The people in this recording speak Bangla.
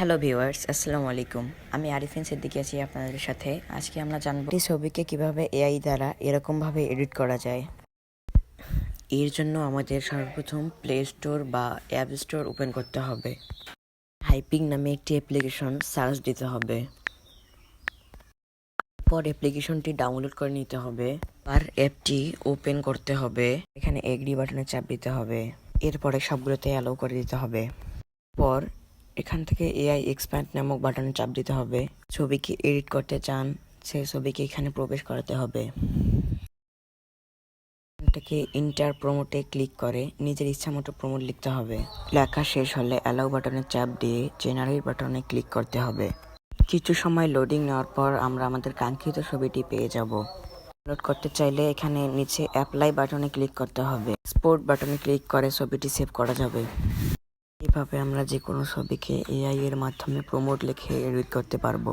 হ্যালো ভিউয়ার্স আসসালামু আলাইকুম আমি আরিফিন সিদ্দিকি আছি আপনাদের সাথে। আজকে আমরা জানব একটি ছবিকে কীভাবে এআই দ্বারা এরকমভাবে এডিট করা যায়। এর জন্য আমাদের সর্বপ্রথম প্লে স্টোর বা অ্যাপ স্টোর ওপেন করতে হবে। হাইপিং নামে একটি অ্যাপ্লিকেশন সার্চ দিতে হবে। পর অ্যাপ্লিকেশনটি ডাউনলোড করে নিতে হবে। আর অ্যাপটি ওপেন করতে হবে। এখানে এগ্রি বাটনে চাপ দিতে হবে। এরপরে সবগুলোতে অ্যালাউ করে দিতে হবে। পর এখান থেকে এআই এক্সপ্যান্ড নামক বাটনে চাপ দিতে হবে। ছবিকে এডিট করতে চান সেই ছবিকে এখানে প্রবেশ করাতে হবে। এখানটাকে ইন্টার প্রমোটে ক্লিক করে, নিজের ইচ্ছা মতো প্রমোট লিখতে হবে। লেখা শেষ হলে অ্যালাউ বাটনে চাপ দিয়ে জেনারেট বাটনে ক্লিক করতে হবে। কিছু সময় লোডিং নেওয়ার পর আমরা আমাদের কাঙ্ক্ষিত ছবিটি পেয়ে যাব। আপলোড করতে চাইলে এখানে নিচে অ্যাপ্লাই বাটনে ক্লিক করতে হবে। স্পোর্ট বাটনে ক্লিক করে ছবিটি সেভ করা যাবে। এইভাবে আমরা যে কোনো ছবিকে এআই এর মাধ্যমে প্রমোট লিখে এডিট করতে পারব।